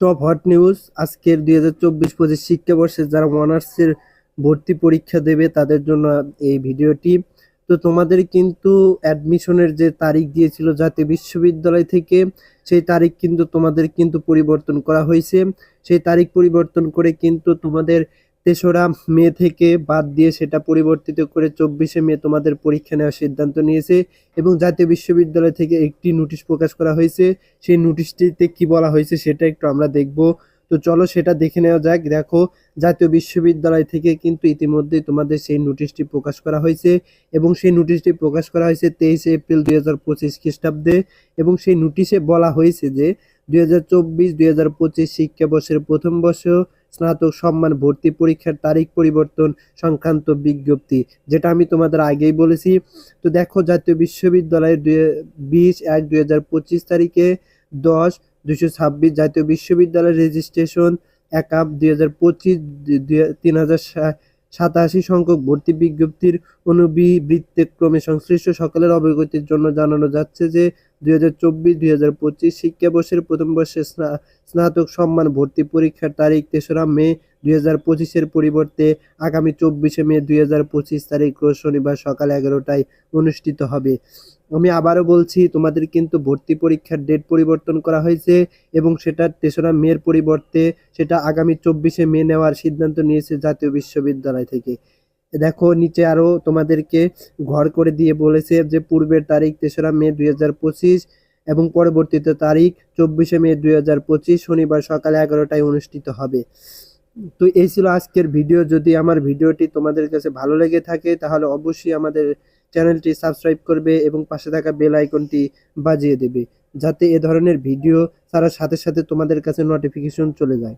Top hot news আজকের দুই হাজার চব্বিশ পঁচিশ শিক্ষাবর্ষে যারা অনার্সের ভর্তি পরীক্ষা দেবে, তাদের জন্য এই ভিডিওটি। তো তোমাদের কিন্তু অ্যাডমিশনের যে তারিখ দিয়েছিল জাতীয় বিশ্ববিদ্যালয় থেকে, সেই তারিখ কিন্তু তোমাদের কিন্তু পরিবর্তন করা হয়েছে। সেই তারিখ পরিবর্তন করে কিন্তু তোমাদের তেসরা মে থেকে বাদ দিয়ে সেটা পরিবর্তিত করে চব্বিশে মে তোমাদের পরীক্ষা নেওয়ার সিদ্ধান্ত নিয়েছে এবং জাতীয় বিশ্ববিদ্যালয় থেকে একটি নোটিশ প্রকাশ করা হয়েছে। সেই নোটিশটিতে কি বলা হয়েছে সেটা একটু আমরা দেখব। তো চলো সেটা দেখে নেওয়া যাক। দেখো, জাতীয় বিশ্ববিদ্যালয় থেকে কিন্তু ইতিমধ্যেই তোমাদের সেই নোটিশটি প্রকাশ করা হয়েছে এবং সেই নোটিশটি প্রকাশ করা হয়েছে তেইশে এপ্রিল দুই হাজার পঁচিশ খ্রিস্টাব্দে এবং সেই নোটিশে বলা হয়েছে যে দুই হাজার চব্বিশ, দুই হাজার পঁচিশ শিক্ষাবর্ষের প্রথম বর্ষ স্নাতক সম্মান ভর্তি পরীক্ষার তারিখ পরিবর্তন সংক্রান্ত বিজ্ঞপ্তি, যেটা আমি তোমাদের আগেই বলেছি। তো দেখো, জাতীয় বিশ্ববিদ্যালয়ের বিশ এক দুই হাজার পঁচিশ তারিখে দশ দুশো ছাব্বিশ জাতীয় বিশ্ববিদ্যালয়ের রেজিস্ট্রেশন একাপ দুই হাজার পঁচিশ তিন হাজার সাতাশি সংখ্যক ভর্তি বিজ্ঞপ্তির অনুবিবৃত্তে ক্রমে সংশ্লিষ্ট সকলের অবগতির জন্য জানানো যাচ্ছে যে দুই হাজার চব্বিশ, দুই হাজার পঁচিশ শিক্ষাবর্ষের প্রথম বর্ষে স্না- স্নাতক সম্মান ভর্তি পরীক্ষার তারিখ তেসরা মে দুই হাজার পঁচিশের পরিবর্তে আগামী চব্বিশে মে দুই হাজার পঁচিশ তারিখ শনিবার সকাল এগারোটায় অনুষ্ঠিত হবে। আমি আবারও বলছি, তোমাদের কিন্তু ভর্তি পরীক্ষার ডেট পরিবর্তন করা হয়েছে এবং সেটা তেসরা মের পরিবর্তে সেটা আগামী চব্বিশে মে নেওয়ার সিদ্ধান্ত নিয়েছে জাতীয় বিশ্ববিদ্যালয় থেকে। দেখো, নিচে আরও তোমাদেরকে ঘর করে দিয়ে বলেছে যে পূর্বের তারিখ তেসরা মে দুই হাজার পঁচিশ এবং পরবর্তীতে তারিখ চব্বিশে মে দুই হাজার পঁচিশ শনিবার সকাল এগারোটায় অনুষ্ঠিত হবে। তো এই ছিল আজকের ভিডিও। যদি আমার ভিডিওটি তোমাদের কাছে ভালো লেগে থাকে, তাহলে অবশ্যই আমাদের চ্যানেলটি সাবস্ক্রাইব করবে এবং পাশে থাকা বেল আইকনটি বাজিয়ে দেবে, যাতে এ ধরনের ভিডিও ছাড়ার সাথে সাথে তোমাদের কাছে নোটিফিকেশন চলে যায়।